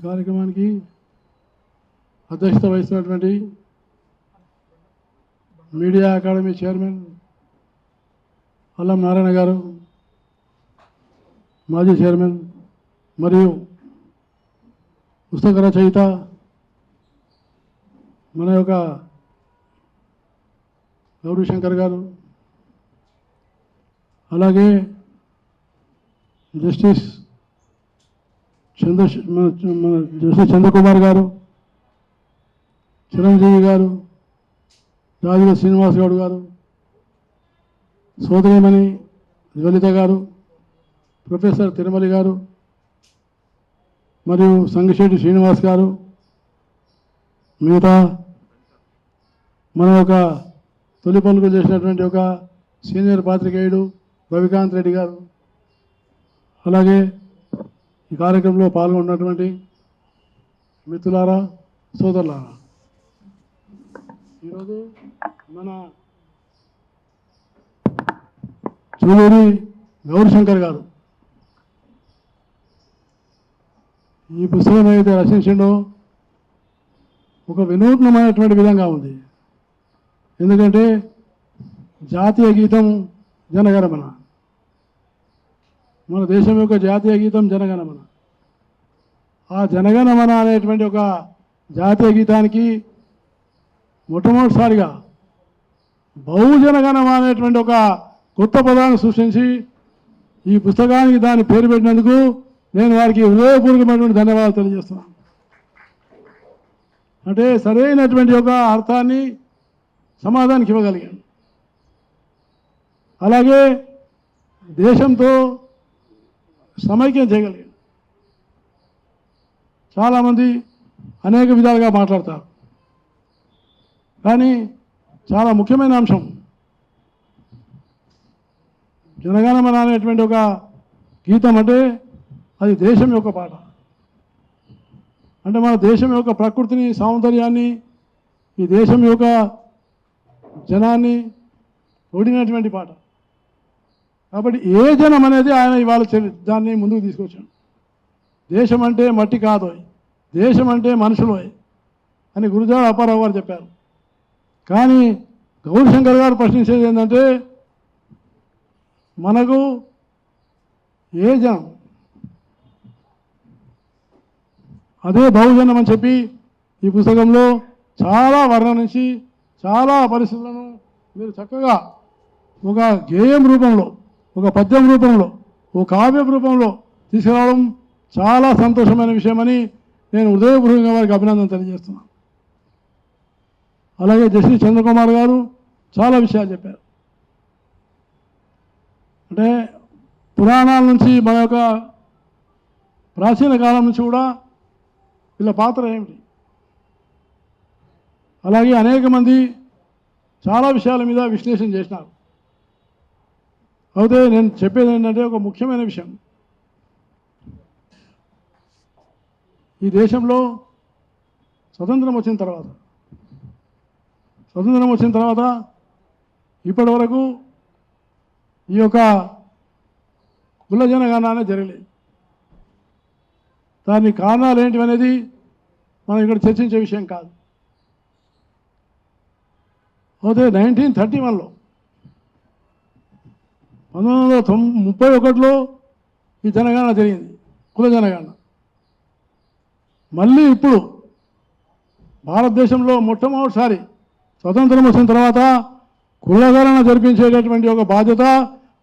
కార్యక్రమానికి అధ్యక్షత వహిస్తున్నటువంటి మీడియా అకాడమీ చైర్మన్ అల్లం నారాయణ గారు మాజీ చైర్మన్ మరియు పుస్తక రచయిత మన యొక్క గౌరీ శంకర్ గారు అలాగే జస్టిస్ చంద్ర మన జస్టిస్ చంద్రకుమార్ గారు చిరంజీవి గారు రాజుల శ్రీనివాస్ గౌడ్ గారు సోదరిమణి లలిత గారు ప్రొఫెసర్ తిరుమలి గారు మరియు సంగశెట్టి శ్రీనివాస్ గారు మిగతా మన ఒక తొలి పలుకు చేసినటువంటి ఒక సీనియర్ పాత్రికేయుడు రవికాంత్ రెడ్డి గారు. అలాగే ఈ కార్యక్రమంలో పాల్గొన్నటువంటి మిత్రులారా సోదరులారా. ఈరోజు మన చూలూరి గౌరీశంకర్ గారు. ఈ పుస్తకం ఏదైతే రచించిండో ఒక వినూత్నమైనటువంటి విధంగా ఉంది. ఎందుకంటే జాతీయ గీతం జనగణమన. మన దేశం యొక్క జాతీయ గీతం జనగణమన. ఆ జనగణమన అనేటువంటి ఒక జాతీయ గీతానికి మొట్టమొదటిసారిగా బహుజనగణమ అనేటువంటి ఒక కొత్త పదాన్ని సృష్టించి ఈ పుస్తకానికి దాన్ని పేరు పెట్టినందుకు నేను వారికి హృదయపూర్వకమైనటువంటి ధన్యవాదాలు తెలియజేస్తున్నాను. అంటే సరైనటువంటి ఒక అర్థాన్ని సమాధానికి ఇవ్వగలిగాను. అలాగే దేశంతో సమైక్యం చేయగలిగాను చాలామంది అనేక విధాలుగా మాట్లాడతారు. కానీ చాలా ముఖ్యమైన అంశం జనగణమన అనేటువంటి ఒక గీతం అంటే అది దేశం యొక్క పాట. అంటే మన దేశం యొక్క ప్రకృతిని సౌందర్యాన్ని ఈ దేశం యొక్క జనాన్ని ఓడినటువంటి పాట. కాబట్టి ఏ జనం అనేది ఆయన ఇవాళ దాన్ని ముందుకు తీసుకొచ్చాడు. దేశం అంటే మట్టి కాదు దేశం అంటే మనుషులు అని గురుజాడ అప్పారావు గారు చెప్పారు. కానీ గౌరీశంకర్ గారు ప్రశ్నించేది ఏంటంటే మనకు ఏ జనం అదే బహుజనం అని చెప్పి ఈ పుస్తకంలో చాలా వర్ణనించి చాలా పరిస్థితులను మీరు చక్కగా ఒక గేయం రూపంలో ఒక పద్యం రూపంలో ఒక కావ్య రూపంలో తీసుకురావడం చాలా సంతోషమైన విషయమని నేను హృదయపూర్వకంగా వారికి అభినందన తెలియజేస్తున్నాను. అలాగే జస్టిస్ చంద్రకుమార్ గారు చాలా విషయాలు చెప్పారు. అంటే పురాణాల నుంచి మన యొక్క ప్రాచీన కాలం నుంచి కూడా వీళ్ళ పాత్ర ఏమిటి? అలాగే అనేక మంది చాలా విషయాల మీద విశ్లేషణ చేసినారు. అయితే నేను చెప్పేది ఏంటంటే ఒక ముఖ్యమైన విషయం. ఈ దేశంలో స్వతంత్రం వచ్చిన తర్వాత స్వతంత్రం వచ్చిన తర్వాత ఇప్పటి వరకు ఈ యొక్క కుల జనగణన జరగలేదు దానికి కారణాలు ఏంటివనేది మనం ఇక్కడ చర్చించే విషయం కాదు. అయితే నైన్టీన్ థర్టీ వన్లో పంతొమ్మిది వందల తొం ముప్పై ఒకటిలో ఈ జనగణన జరిగింది కుల జనగణన. మళ్ళీ ఇప్పుడు భారతదేశంలో మొట్టమొదటిసారి స్వతంత్రం వచ్చిన తర్వాత కులగణన జరిపించేటటువంటి ఒక బాధ్యత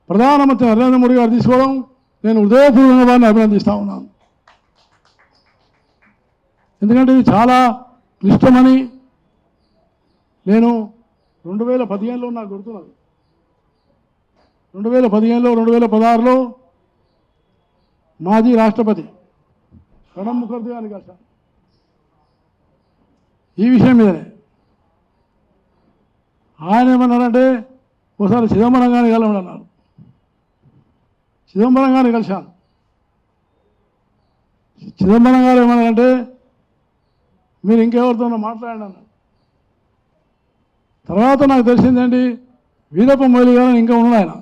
ప్రధానమంత్రి నరేంద్ర మోడీ గారు తీసుకోవడం నేను హృదయపూర్వకంగా వారిని అభినందిస్తూ ఉన్నాను. ఎందుకంటే ఇది చాలా క్లిష్టమని నేను రెండు వేల పదిహేనులో నాకు గుర్తున్నది. రెండు వేల పదిహేనులో రెండు వేల పదహారులో మాజీ రాష్ట్రపతి ప్రణబ్ ముఖర్జీ గారిని కలిశాను ఈ విషయం మీదనే. ఆయన ఏమన్నారంటే ఒకసారి చిదంబరం గారిని కలవండి అన్నారు చిదంబరం గారిని కలిశాను చిదంబరం గారు ఏమన్నారంటే మీరు ఇంకెవరితోనో మాట్లాడండి అన్నారు. తర్వాత నాకు తెలిసిందేంటి వీరప్ప మొయిలి గారు ఇంకా ఉన్నాడు ఆయన.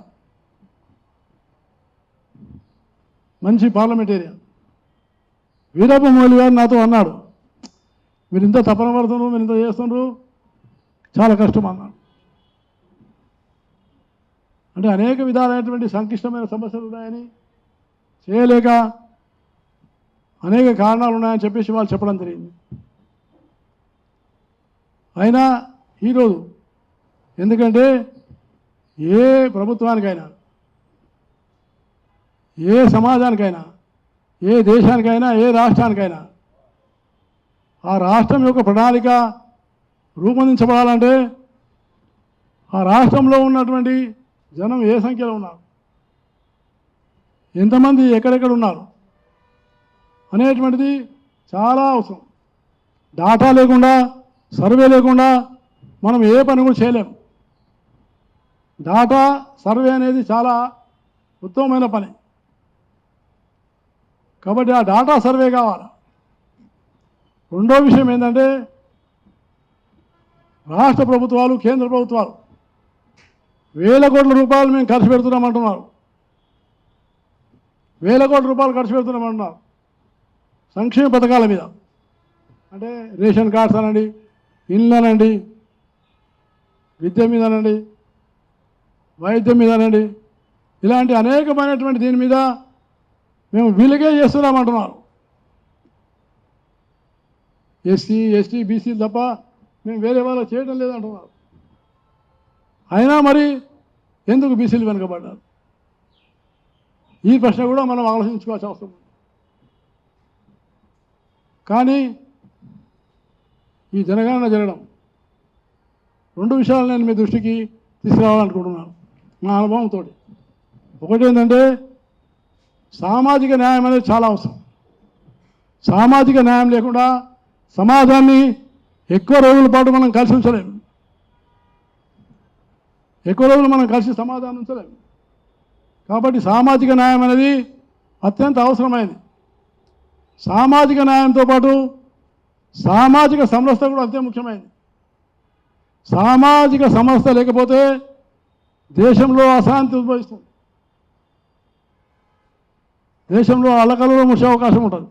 మంచి పార్లమెంటేరియన్. వీరప్ప మౌలి గారు నాతో అన్నాడు మీరు ఇంత తపన పడుతున్నారు మీరు ఇంత చేస్తున్నారు చాలా కష్టం అన్నాడు. అంటే అనేక విధాలైనటువంటి సంక్లిష్టమైన సమస్యలు ఉన్నాయని చేయలేక అనేక కారణాలు ఉన్నాయని చెప్పేసి వాళ్ళు చెప్పడం జరిగింది. అయినా ఈరోజు ఎందుకంటే ఏ ప్రభుత్వానికైనా ఏ సమాజానికైనా ఏ దేశానికైనా ఏ రాష్ట్రానికైనా ఆ రాష్ట్రం యొక్క ప్రణాళిక రూపొందించబడాలంటే ఆ రాష్ట్రంలో ఉన్నటువంటి జనం ఏ సంఖ్యలో ఉన్నారు? ఎంతమంది ఎక్కడెక్కడ ఉన్నారు? అనేటువంటిది చాలా అవసరం. డాటా లేకుండా సర్వే లేకుండా మనం ఏ పని కూడా చేయలేము డాటా సర్వే అనేది చాలా ఉత్తమమైన పని. కాబట్టి ఆ డాటా సర్వే కావాలి. రెండో విషయం ఏంటంటే రాష్ట్ర ప్రభుత్వాలు కేంద్ర ప్రభుత్వాలు వేల కోట్ల రూపాయలు మేము ఖర్చు పెడుతున్నామంటున్నారు. వేల కోట్ల రూపాయలు ఖర్చు పెడుతున్నామంటున్నారు. సంక్షేమ పథకాల మీద. అంటే రేషన్ కార్డ్స్ అనండి ఇళ్ళనండి విద్య మీదనండి వైద్యం మీదనండి ఇలాంటి అనేకమైనటువంటి దీని మీద మేము వీళ్ళకే చేస్తున్నామంటున్నారు ఎస్సీ ఎస్టీ బీసీలు తప్ప మేము వేరే వాళ్ళు చేయడం లేదంటున్నారు అయినా మరి ఎందుకు బీసీలు వెనుకబడ్డారు? ఈ ప్రశ్న కూడా మనం ఆలోచించుకోవాల్సిన అవసరం కానీ ఈ జనగణన జరగడం రెండు విషయాలు నేను మీ దృష్టికి తీసుకురావాలనుకుంటున్నాను. మా అనుభవంతో ఒకటి ఏంటంటే సామాజిక న్యాయం అనేది చాలా అవసరం. సామాజిక న్యాయం లేకుండా సమాజాన్ని ఎక్కువ రోజుల పాటు మనం కలిసి ఉంచలేము ఎక్కువ రోజులు మనం కలిసి సమాధానం ఉంచలేము కాబట్టి సామాజిక న్యాయం అనేది అత్యంత అవసరమైనది. సామాజిక న్యాయంతో పాటు సామాజిక సంస్థ కూడా అంతే ముఖ్యమైనది. సామాజిక సమస్య లేకపోతే దేశంలో అశాంతి ఉద్భవిస్తుంది. దేశంలో అలకలలో ముసే అవకాశం ఉంటుంది.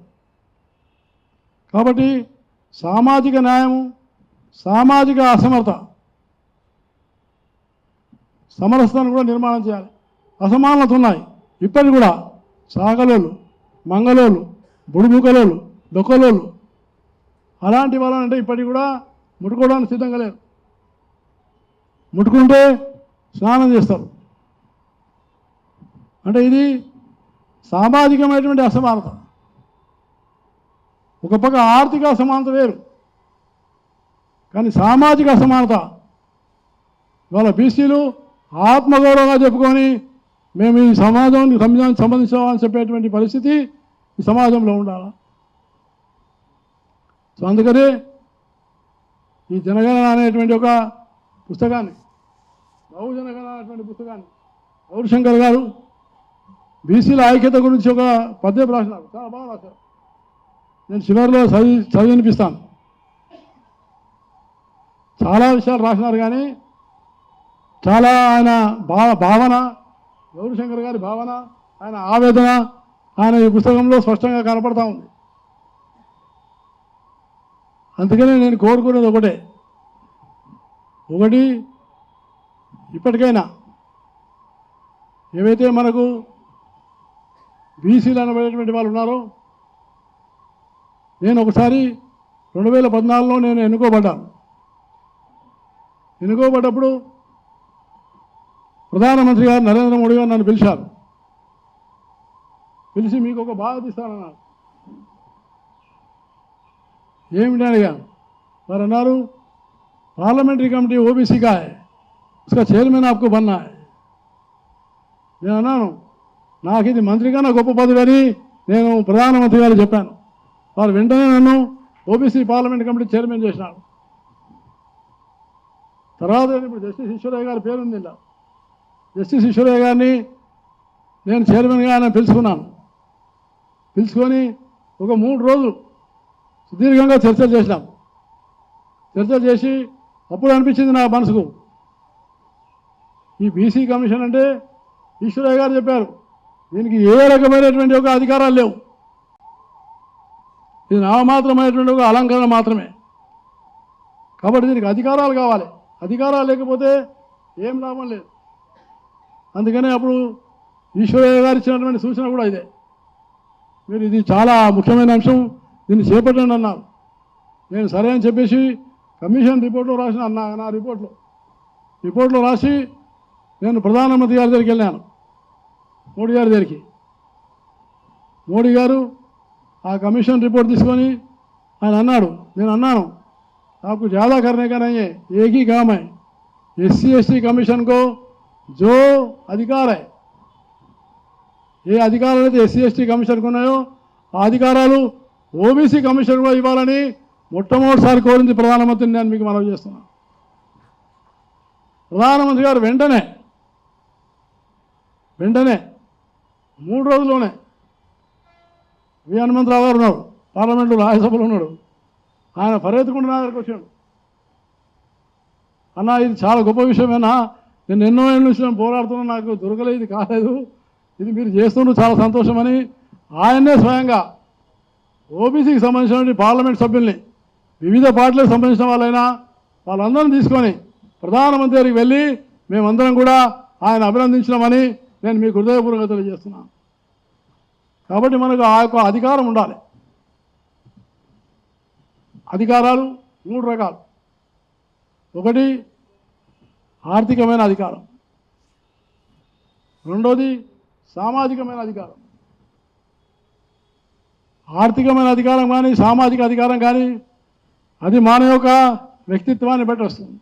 కాబట్టి సామాజిక న్యాయము సామాజిక అసమర్థ సమరసతను కూడా నిర్మాణం చేయాలి. అసమానత ఉన్నాయి ఇప్పటికి కూడా సాగలోలు మంగళోలు బుడుముకలోలు డొక్కలోలు అలాంటి వాళ్ళంటే ఇప్పటికి కూడా ముట్టుకోవడానికి సిద్ధంగా లేరు. ముట్టుకుంటే స్నానం చేస్తారు. అంటే ఇది సామాజికమైనటువంటి అసమానత. ఒక పక్క ఆర్థిక అసమానత వేరు. కానీ సామాజిక అసమానత. ఇవాళ బీసీలు ఆత్మగౌరవంగా చెప్పుకొని మేము ఈ సమాజం సమాజానికి సంబంధించామని చెప్పేటువంటి పరిస్థితి ఈ సమాజంలో ఉండాలి? సో అందుకనే ఈ జనగణన అనేటువంటి ఒక పుస్తకాన్ని బహుజనగణన అనేటువంటి పుస్తకాన్ని గౌరశంకర్ గారు బీసీల ఐక్యత గురించి ఒక పద్యం రాసినారు చాలా బాగా రాశారు. నేను చివరిలో చదివి చదివి వినిపిస్తాను. చాలా విషయాలు రాసినారు కానీ చాలా ఆయన భావ భావన గౌరీశంకర్ గారి భావన ఆయన ఆవేదన ఆయన ఈ పుస్తకంలో స్పష్టంగా కనపడతా ఉంది. అందుకనే నేను కోరుకునేది ఒకటే. ఒకటి ఇప్పటికైనా ఏవైతే మనకు బీసీలు అనబడేటువంటి వాళ్ళు ఉన్నారో నేను ఒకసారి రెండు వేల పద్నాలుగులో నేను ఎన్నుకోబడ్డాను ఎన్నుకోబడ్డప్పుడు ప్రధానమంత్రి గారు నరేంద్ర మోడీ గారు నన్ను పిలిచారు పిలిచి మీకు ఒక బాధ్యత ఇస్తానన్నారు ఏమిటి అడిగాను వారు అన్నారు పార్లమెంటరీ కమిటీ ఓబీసీ का है उसका చైర్మన్ आपको बनना है నేను అన్నాను నాకు ఇది మంత్రి కన్నా గొప్ప పదవి అని నేను ప్రధానమంత్రి గారు చెప్పాను. వారు వెంటనే నన్ను ఓబీసీ పార్లమెంట్ కమిటీ చైర్మన్ చేసినాడు తర్వాత ఇప్పుడు జస్టిస్ ఈశ్వరయ్య గారి పేరు ఉంది ఇలా జస్టిస్ ఈశ్వరయ్య గారిని నేను చైర్మన్గా ఆయన పిలుచుకున్నాను. పిలుచుకొని ఒక మూడు రోజులు సుదీర్ఘంగా చర్చలు చేసినాం. చర్చలు చేసి అప్పుడు అనిపించింది నా మనసుకు. ఈ బీసీ కమిషన్ అంటే ఈశ్వరయ్య గారు చెప్పారు. దీనికి ఏ రకమైనటువంటి ఒక అధికారాలు లేవు. ఇది నామమాత్రమైనటువంటి ఒక అలంకరణ మాత్రమే. కాబట్టి దీనికి అధికారాలు కావాలి. అధికారాలు లేకపోతే ఏం లాభం లేదు. అందుకనే అప్పుడు ఈశ్వరయ్య గారు ఇచ్చినటువంటి సూచన కూడా ఇదే. మీరు ఇది చాలా ముఖ్యమైన అంశం. దీన్ని చేపట్టండి అన్నారు నేను సరే అని చెప్పేసి కమిషన్ రిపోర్ట్లో రాసిన అన్నా నా రిపోర్ట్లో. రిపోర్ట్లో రాసి నేను ప్రధానమంత్రి గారి దగ్గరికి వెళ్ళాను. మోడీ గారి దగ్గరికి మోడీ గారు ఆ కమిషన్ రిపోర్ట్ తీసుకొని ఆయన అన్నాడు నేను అన్నాను आपको ज़्यादा करने का नहीं है एक ही काम है S C S T commission को जो अधिकार है ఏ అధికారాలు అయితే ఎస్సీ ఎస్టీ కమిషన్కు ఉన్నాయో ఆ అధికారాలు ఓబీసీ కమిషన్ కూడా ఇవ్వాలని మొట్టమొదటిసారి కోరింది ప్రధానమంత్రిని నేను మీకు మనవి చేస్తున్నాను ప్రధానమంత్రి గారు వెంటనే వెంటనే మూడు రోజుల్లోనే వి హనుమంతరావు గారు ఉన్నారు పార్లమెంటు రాజ్యసభలో ఉన్నాడు. ఆయన పరిగెత్తుకుంటూ నా దగ్గరకు వచ్చాడు. అన్న ఇది చాలా గొప్ప విషయమేనా నేను ఎన్నో ఏళ్ళ నుంచి నేను పోరాడుతున్నా నాకు దొరకలేదు ఇది కాలేదు. ఇది మీరు చేస్తుండ్రు చాలా సంతోషమని ఆయన్నే స్వయంగా ఓబీసీకి సంబంధించిన పార్లమెంట్ సభ్యుల్ని వివిధ పార్టీలకు సంబంధించిన వాళ్ళైనా వాళ్ళందరిని తీసుకొని ప్రధానమంత్రి గారికి వెళ్ళి మేమందరం కూడా ఆయన అభినందించినామని నేను మీకు హృదయపూర్వకంగా తెలియజేస్తున్నాను. కాబట్టి మనకు ఆ యొక్క అధికారం ఉండాలి. అధికారాలు మూడు రకాలు. ఒకటి ఆర్థికమైన అధికారం. రెండోది సామాజికమైన అధికారం. ఆర్థికమైన అధికారం కానీ సామాజిక అధికారం కానీ అది మన యొక్క వ్యక్తిత్వాన్ని బట్టి వస్తుంది.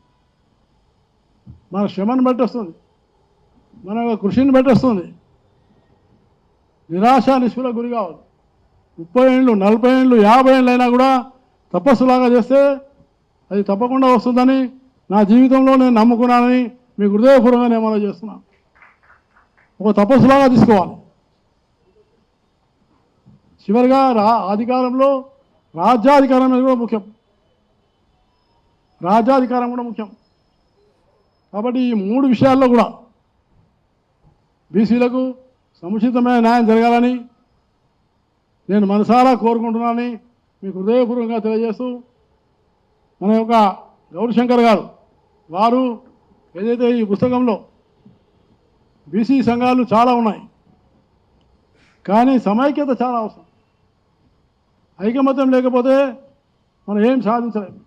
మన శ్రమను బట్టి వస్తుంది. మన యొక్క కృషిని బట్టి వస్తుంది. నిరాశ నిస్పృహలకు గురి కావాలి ముప్పై ఏళ్ళు నలభై ఏళ్ళు యాభై ఏళ్ళు అయినా కూడా తపస్సులాగా చేస్తే అది తప్పకుండా వస్తుందని నా జీవితంలో నేను నమ్ముకున్నానని మీకు హృదయపూర్వకంగా నేను మనం చేస్తున్నాను. ఒక తపస్సులాగా తీసుకోవాలి. చివరిగా రా అధికారంలో రాజ్యాధికారం అనేది కూడా ముఖ్యం. రాజ్యాధికారం కూడా ముఖ్యం. కాబట్టి ఈ మూడు విషయాల్లో కూడా బీసీలకు సముచితమైన న్యాయం జరగాలని నేను మనసారా కోరుకుంటున్నానని మీకు హృదయపూర్వకంగా తెలియజేస్తూ మన యొక్క గౌరీశంకర్ గారు వారు ఏదైతే ఈ పుస్తకంలో బీసీ సంఘాలు చాలా ఉన్నాయి కానీ సమైక్యత చాలా అవసరం. ఐకమత్యం లేకపోతే మనం ఏం సాధించలేము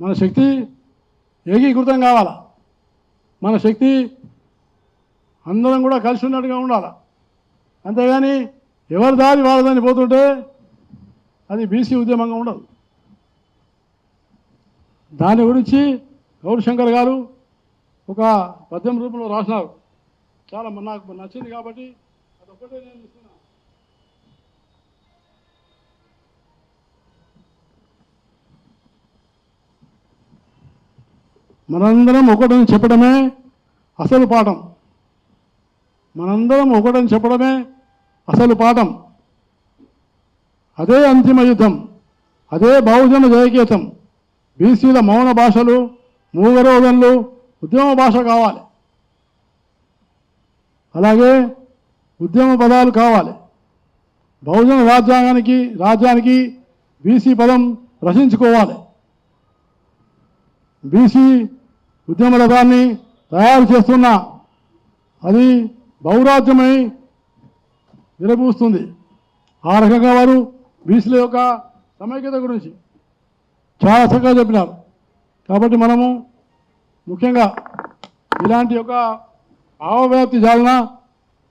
మన శక్తి ఏకీకృతం కావాలా? మన శక్తి అందరం కూడా కలిసి ఉన్నట్టుగా ఉండాలి. అంతేగాని ఎవరి దారి వాళ్ళదని పోతుంటే అది బీసీ ఉద్యమంగా ఉండదు. దాని గురించి గౌరీశంకర్ గారు ఒక పద్యం రూపంలో రాసినారు. చాలా నాకు నచ్చింది కాబట్టి అదొక్కటే నేను ఇస్తున్నా. మనందరం ఒకటని చెప్పడమే అసలు పాఠం. మనందరం ఒకటని చెప్పడమే అసలు పాఠం. అదే అంతిమ యుద్ధం అదే బహుజన జయకేతం. బీసీల మౌన భాషలు మూగరోగన్లు ఉద్యమ భాష కావాలి. అలాగే ఉద్యమ పదాలు కావాలి. బహుజన రాజ్యాంగానికి రాజ్యానికి బీసీ పదం రచించుకోవాలి. బీసీ ఉద్యమ రథాన్ని తయారు చేస్తున్న అది బహురాజ్యమై నిలబూస్తుంది. ఆ రకంగా వారు బీసీల యొక్క సమైక్యత గురించి చాలా చక్కగా చెప్పినారు. కాబట్టి మనము ముఖ్యంగా ఇలాంటి యొక్క భావవ్యాప్తి జాలన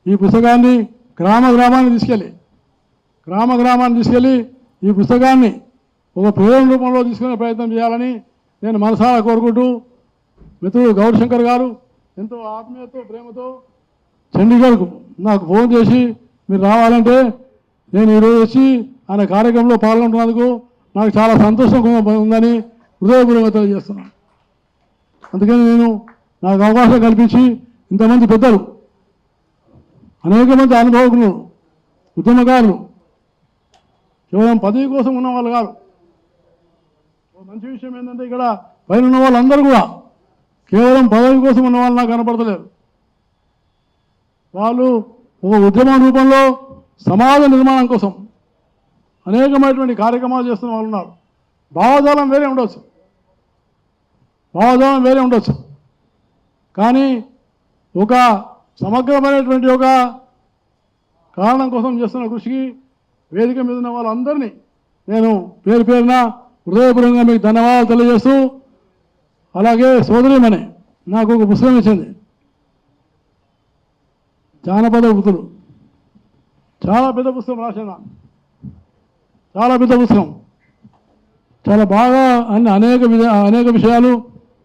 ఈ పుస్తకాన్ని గ్రామ గ్రామాన్ని తీసుకెళ్ళి గ్రామ గ్రామాన్ని తీసుకెళ్ళి ఈ పుస్తకాన్ని ఒక ప్రేరణ రూపంలో తీసుకునే ప్రయత్నం చేయాలని నేను మనసారా కోరుకుంటూ మిత్రుడు గౌరశంకర్ గారు ఎంతో ఆత్మీయతతో ప్రేమతో చండీగఢ్కు నాకు ఫోన్ చేసి మీరు రావాలంటే నేను ఈరోజు వచ్చి ఆయన కార్యక్రమంలో పాల్గొంటున్నందుకు నాకు చాలా సంతోషంగా ఉందని హృదయపూర్వక తెలియజేస్తున్నాను. అందుకని నేను నాకు అవకాశం కల్పించి ఇంతమంది పెద్దలు అనేక మంది అనుభవకులు ఉద్యమకారులు కేవలం పదవి కోసం ఉన్న వాళ్ళు కాదు. మంచి విషయం ఏంటంటే ఇక్కడ పైన ఉన్న వాళ్ళందరూ కూడా కేవలం పదవి కోసం ఉన్న వాళ్ళు నాకు కనపడతలేరు. వాళ్ళు ఒక ఉద్యమ రూపంలో సమాజ నిర్మాణం కోసం అనేకమైనటువంటి కార్యక్రమాలు చేస్తున్న వాళ్ళు ఉన్నారు. భావజాలం వేరే ఉండొచ్చు. భావజాలం వేరే ఉండొచ్చు. కానీ ఒక సమగ్రమైనటువంటి ఒక కారణం కోసం చేస్తున్న కృషికి వేదిక మీద ఉన్న వాళ్ళందరినీ నేను పేరు పేరున హృదయపూర్వకంగా మీకు ధన్యవాదాలు తెలియజేస్తూ అలాగే సోదరిమని నాకు ఒక పుస్తకం ఇచ్చింది. జానపద వృత్తులు చాలా పెద్ద పుస్తకం రాసిన చాలా పెద్ద పుస్తకం. చాలా బాగా అన్ని అనేక విధ అనేక విషయాలు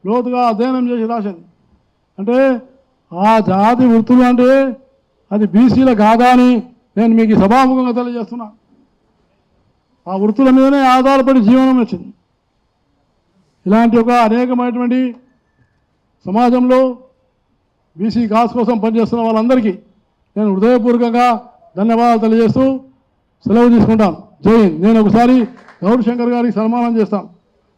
లోతుగా అధ్యయనం చేసి రాసింది అంటే ఆ జాతి వృత్తులు అంటే అది బీసీల కాదా అని నేను మీకు సభాముఖంగా తెలియజేస్తున్నా. ఆ వృత్తుల మీదనే ఆధారపడి జీవనం వచ్చింది. ఇలాంటి ఒక అనేకమైనటువంటి సమాజంలో బీసీ కాస్ కోసం పనిచేస్తున్న వాళ్ళందరికీ నేను హృదయపూర్వకంగా ధన్యవాదాలు తెలియజేస్తూ సెలవు తీసుకుంటాను జై నేను ఒకసారి గౌరీ శంకర్ గారికి సన్మానం చేస్తాను